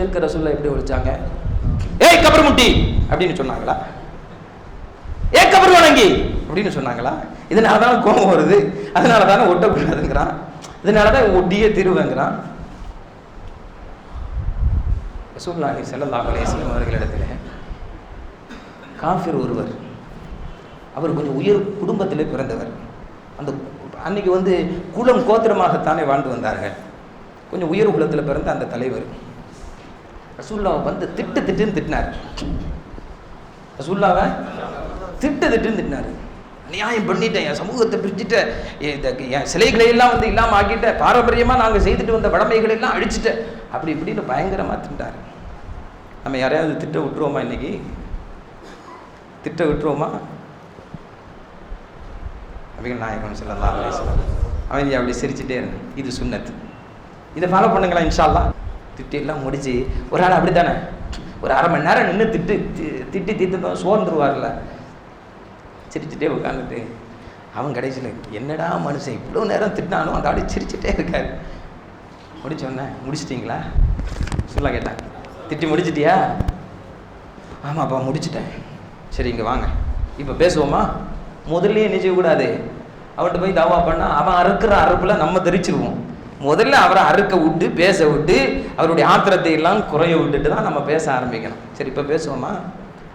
ஷிர்க ரசூல்லா எப்படி ஒழிச்சாங்க? ஏய் கபர் முட்டி! அப்படின்னு சொன்னாங்களா? ஏ கபர் வணங்கி! அப்படின்னு சொன்னாங்களா? இதனால தானே கோபம் வருது. அதனால தானே ஒட்டக்கூடாதுங்கிறான். இதனால தான் ஒட்டியே திருவேங்கிறான். ரசூல்லாஹி ஸல்லல்லாஹு அலைஹி அவர்களிடத்தில் காஃபிர் ஒருவர். அவர் கொஞ்சம் உயர் குடும்பத்திலே பிறந்தவர். அந்த அன்னைக்கு வந்து குலம் கோத்திரமாகத்தானே வாழ்ந்து வந்தார்கள். கொஞ்சம் உயர் குலத்தில் பிறந்த அந்த தலைவர். ரசூல்லாவை வந்து திட்டு திட்டுன்னு திட்டினார். ரசூல்லாவை திட்டு திட்டுன்னு திட்டினார். நியாயம் பண்ணிட்டேன் என் சமூகத்தை பிரிச்சுட்டேன் என் இந்த என் சிலைகளை எல்லாம் வந்து இல்லாமல் ஆக்கிட்டேன் பாரம்பரியமாக நாங்கள் செய்துட்டு வந்த வடமைகளை எல்லாம் அழிச்சிட்டேன். அப்படி இப்படின்னு பயங்கரமாக திட்டார். நம்ம யாரையாவது திட்ட விட்டுருவோமா இன்னைக்கு? திட்ட விட்டுருவோமா? அபிகள் நாயகம் சொல்லலாம் அலைஹி அவன் அப்படி சிரிச்சுட்டே இருந்தேன் இது சுண்ணத்து. இதை ஃபாலோ பண்ணுங்களேன் இன்ஷால்லா திட்டி எல்லாம் முடிச்சு ஒரு ஆள் அப்படி தானே ஒரு அரை மணி நேரம் நின்று திட்டு தி- திட்டி தீர்த்து சோர்ந்துருவார்ல. சிரிச்சுட்டே உட்காந்துட்டு அவன் கடைசியில் என்னடா மனுஷன் இவ்வளோ நேரம் திட்டினாலும் அந்த ஆள் சிரிச்சுட்டே இருக்கார். முடிச்சோன்னே முடிச்சிட்டிங்களா? சொல்ல கேட்டேன். திட்டி முடிச்சிட்டியா? ஆமாப்பா முடிச்சிட்டேன். சரி இங்கே வாங்க. இப்போ பேசுவோமா? முதல்லையே என்ன அவன்கிட்ட போய் தாவா பண்ணால் அவன் அறுக்கிற அறுப்பில் நம்ம தெரிச்சிருவோம். முதல்ல அவரை அறுக்க விட்டு பேச விட்டு அவருடைய ஆத்திரத்தை எல்லாம் குறைய விட்டுட்டு தான் நம்ம பேச ஆரம்பிக்கணும். சரி இப்போ பேசுவோமா?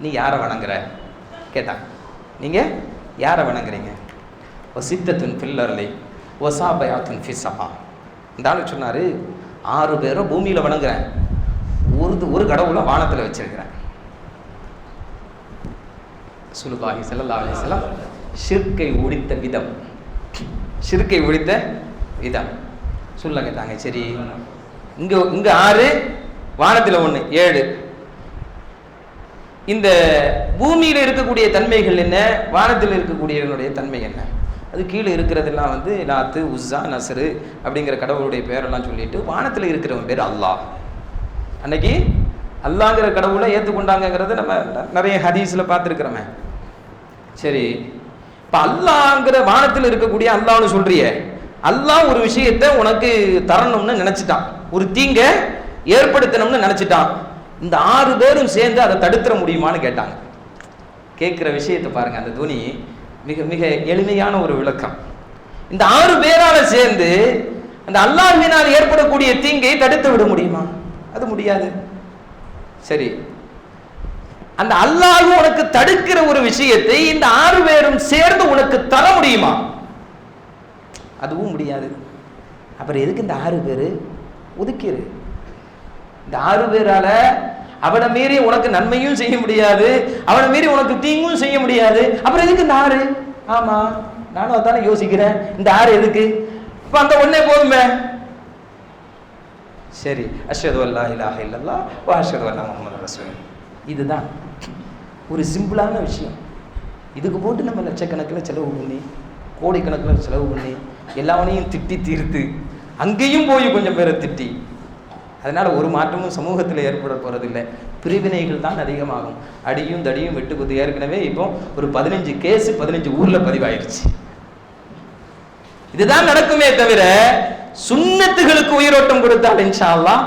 நீ யாரை வணங்குற? கேட்டான் நீங்கள் யாரை வணங்குறீங்க? ஓ சித்தத்துன் ஃபில்லர்லை ஓ சாபயாத்தின் ஃபிசமா இந்த ஆள் சொன்னார் ஆறு பேரும் பூமியில் வணங்குறேன். ஒரு ஒரு கடவுளை வானத்தில் வச்சிருக்கிறேன். சுலுபாகி ஸல்லல்லாஹு அலைஹி வஸல்லம் ஷிர்கை ஒழித்த விதம். ஷிர்கை ஒழித்த விதம். சொல்ல கேட்டாங்க சரி. இங்க இங்க ஆறு வானத்தில் ஒன்று ஏழு. இந்த பூமியில் இருக்கக்கூடிய தன்மைகள் என்ன? வானத்தில் இருக்கக்கூடியவனுடைய தன்மை என்ன? அது கீழே இருக்கிறதெல்லாம் வந்து லாத்து உஸ்ஸா நசரு அப்படிங்கிற கடவுளுடைய பேரெல்லாம் சொல்லிட்டு வானத்தில் இருக்கிறவன் பேர் அல்லாஹ். அன்னைக்கு அல்லாங்கிற கடவுளை ஏற்றுக்கொண்டாங்கங்கிறத நம்ம நிறைய ஹதீஸில் பார்த்துருக்குறோமே. சரி. இப்போ அல்லாங்கிற வானத்தில் இருக்கக்கூடிய அல்லாஹ்னு சொல்றியே. அல்லாஹ் ஒரு விஷயத்தை உனக்கு தரணும்னு நினச்சிட்டான். ஒரு தீங்க ஏற்படுத்தணும்னு நினச்சிட்டான். இந்த ஆறு பேரும் சேர்ந்து அதை தடுத்துற முடியுமான்னு கேட்டாங்க. கேட்குற விஷயத்தை பாருங்க அந்த துணி. மிக மிக எளிமையான ஒரு விளக்கம். இந்த ஆறு பேரால சேர்ந்து அந்த அல்லாஹினால் ஏற்படக்கூடிய தீங்கை தடுத்து விட முடியுமா? அது முடியாது. சரி. அந்த அல்லாஹ் உனக்கு தடுக்கிற ஒரு விஷயத்தை இந்த ஆறு பேரும் சேர்ந்து உனக்கு தர முடியுமா? அதுவும் முடியாது. அப்புறம் எதுக்கு இந்த ஆறு பேர்? ஒதுக்கிடு இந்த ஆறு பேரால அவனை மீறி உனக்கு நன்மையும் செய்ய முடியாது. அவனை மீறி உனக்கு தீங்கும் செய்ய முடியாது. அப்புறம் எதுக்கு இந்த ஆறு? ஆமா நானும் அதானே யோசிக்கிறேன். இந்த ஆறு எதுக்கு? இப்ப அந்த ஒன்னே போதுமே. சரி அஷது அல்லா இலாஹ இல்லல்லா வ அஷ்ஹது அன்ன ரசூல். இதுதான். ஒரு சிம்பிளான விஷயம். இதுக்கு போட்டு நம்ம லட்சக்கணக்கில் செலவு பண்ணி கோடிக்கணக்கில் செலவு பண்ணி எல்லாவனையும் திட்டி தீர்த்து அங்கேயும் போய் கொஞ்சம் பேரை திட்டி. அதனால் ஒரு மாற்றமும் சமூகத்தில் ஏற்பட போகிறதில்லை பிரிவினைகள் தான் அதிகமாகும். அடியும் தடியும் வெட்டு குத்து ஏற்கனவே இப்போ ஒரு பதினஞ்சு கேஸ் பதினஞ்சு ஊரில் பதிவாயிருச்சு. இதுதான் நடக்குமே தவிர சுண்ணத்துகளுக்கு உயிரோட்டம் கொடுத்தால் இன்ஷால்லாம்